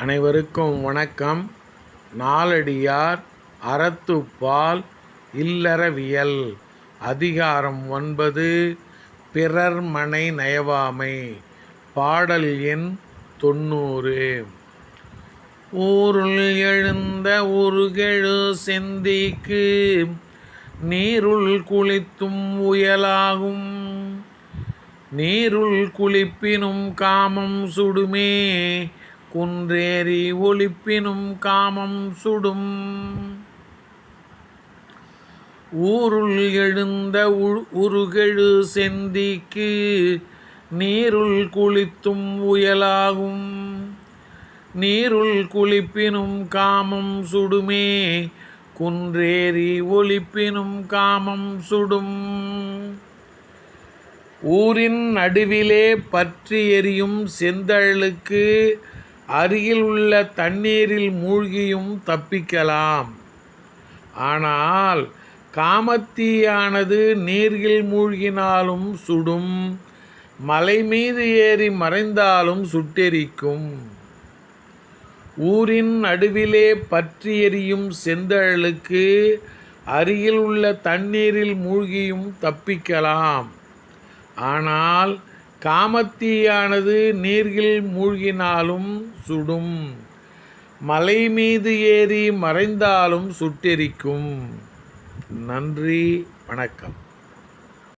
அனைவருக்கும் வணக்கம். நாலடியார் அறத்துப்பால் இல்லறவியல். அதிகாரம் ஒன்பது பிறர் மனை நயவாமை. பாடல் எண் தொண்ணூறு. ஊருள் எழுந்த உருகெழு செந்திக்கு நீருள் குளித்தும் உயலாகும். நீருள் குளிப்பினும் காமம் சுடுமே. குன்றேறி ஒளிப்பினும் காமம் சுடும். ஊருள் எழுந்த உருகெழு செந்திக்கு நீருள் குளித்தும் உயலாகும். நீருள் குளிப்பினும் காமம் சுடுமே குன்றேறி ஒளிப்பினும் காமம் சுடும். ஊரின் நடுவிலே பற்றி எரியும் செந்தழலுக்கு அருகில் உள்ள தண்ணீரில் மூழ்கியும் தப்பிக்கலாம். ஆனால் காமத்தீயானது நீரில் மூழ்கினாலும் சுடும் மலை மீது ஏறி மறைந்தாலும் சுட்டெரிக்கும். ஊரின் நடுவிலே பற்றி எரியும் செந்தழலுக்கு அருகில் உள்ள தண்ணீரில் மூழ்கியும் தப்பிக்கலாம். ஆனால் காமத்தீயானது நீர்கில் மூழ்கினாலும் சுடும். மலை மீது ஏறி மறைந்தாலும் சுட்டெரிக்கும். நன்றி வணக்கம்.